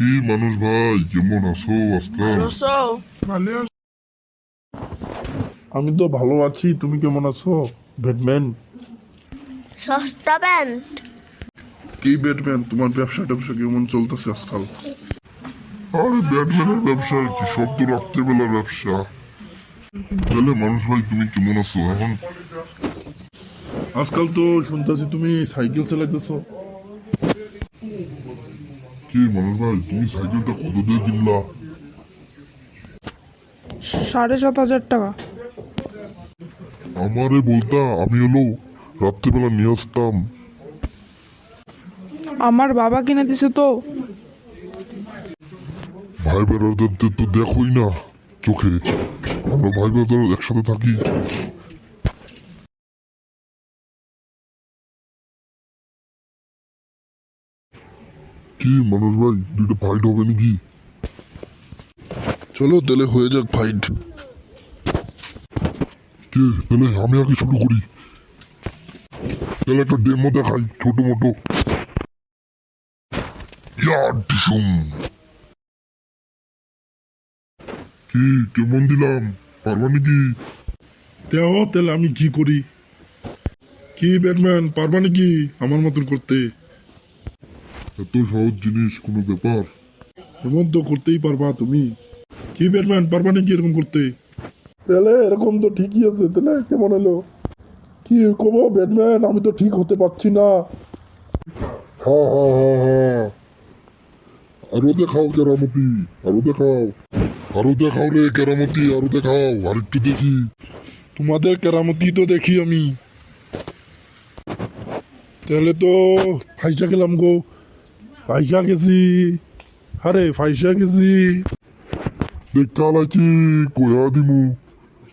কি মানুষ ভাই? কেমন আছো আজকাল? ভালো আমি তো ভালো আছি। তুমি কেমন আছো? ব্যাটম্যান? সস্তা প্যান্ট কি ব্যাটম্যান? তোমার ব্যবসা ট্যাবসা কেমন চলতেছে আজকাল? আরে ব্যাটম্যানের ব্যবসা আর কি? সব তো রাত্রেবেলার ব্যবসা। তাহলে মানুষ ভাই তুমি কেমন আছো এখন? আজকাল তো শুনতেছি তুমি সাইকেল চালাইতেছো। কি মানুষ ভাই তুমি সাইকেলটা কত দিয়ে কিনলা? সাড়ে সাত হাজার টাকা। আমারে বলতা আমি হলো রাত্রেবেলা নিয়ে আসতাম। আমার বাবা কিনে দিছে তো। ভাই বেড়াদের তো দেখোই না চোখে। আমরা ভাই বেড়াদের একসাথে থাকি। কি মানুষ ভাই? দুইটা ফাইট হবে নাকি? চলো তাহলে হয়ে যাক ফাইট কে, তাহলে আমি আগে শুরু করি। তাহলে একটা ডেমো দেখাই, ছোট মোটো। কি, কেমন দিলাম? পারবা নাকি? তাহলে আমি কি করি? কি, ব্যাটম্যান, পারবা নাকি আমার মতন করতে? এত সহজ জিনিস কোনো ব্যাপার? এমন তো করতেই পারবা তুমি। কি ব্যাটম্যান পারবা নাকি এরকম করতে? তাহলে এরকম তো ঠিকই আছে তাহলে কেমন হলো? কি কবো ব্যাটম্যান? আমি তো ঠিক হতে পারছি না। হা হা হা হা আরও দেখাও কেরামতি আরও দেখাও আরও দেখাও রে কেরামতি আরও দেখাও আরেকটু দেখি। তোমাদের কেরামতি তো দেখি আমি। তাহলে তো ফাইসা গেলাম গো। ফাইসা গেছি আরে ফাইসা গেছি দেখাল আছি কয়া দিমু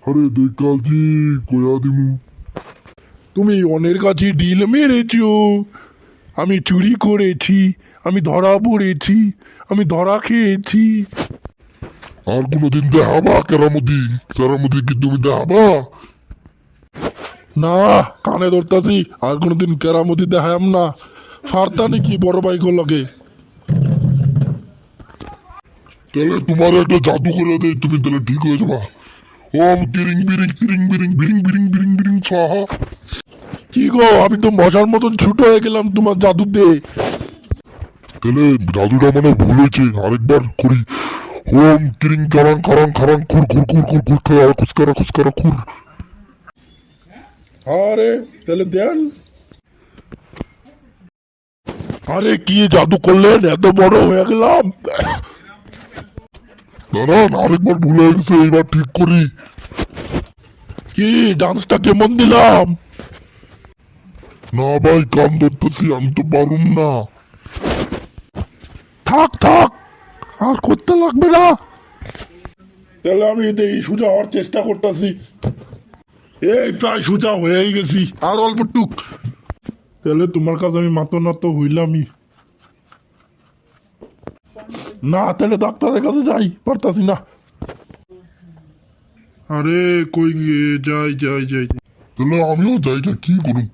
আরে দেখালছি কয়া দিমু তুমি অনের কাছে ডিল মেরেছো। আমি চুরি করেছি আমি ধরা পড়েছি আমি ধরা খেয়েছি। আর কোনোদিন দেখাবা কেরামতি। কেরামতি কি তুমি দেখাবা? না কানে ধরতাছি আর কোনোদিন কেরামতি দেখাম না। ফারতা নাকি বড় বাইক লাগে? তাহলে তোমার একটা জাদু করে দেয় তুমি তাহলে ঠিক হয়ে যাবা। ওম তিরিং বিরিং তিরিং বিরিং বিরিং বিরিং বিরিং বিরিং, সাহা। কি গো, আমি তো মশার মতন ছুট হয়ে গেলাম তোমার জাদুতে। তাহলে জাদুটা মানে ভুল হয়েছে, আরেকবার করি। ওম তিরিং কারাং কারাং খারাং, খুর খুর খুর খুর খুর, খারা খুসকারা খুসকারা খুর। আরে, তাহলে দেন। আরে কি জাদু করলেন? এত বড় হয়ে গেলাম। দাঁড়ান, আরেকবার ভুল গেছে এবার ঠিক করি। কি ডান্সটা কেমন দিলাম? না ভাই কান ধরতেছি, আমি তো পারুম না। থাক থাক, আর করতে লাগবে না। তাহলে আমি এই সোজা হওয়ার চেষ্টা করতেছি। এই প্রায় সোজা হয়েই গেছি, আর অল্প টুক। তাহলে তোমার কাছে আমি মাতো না তো হইলামই। না, তাহলে ডাক্তারের কাছে যাই, পারতাছি না। আরে, কই যাই যাই যাই। তাহলে আমিও যাই যাই কি করুম?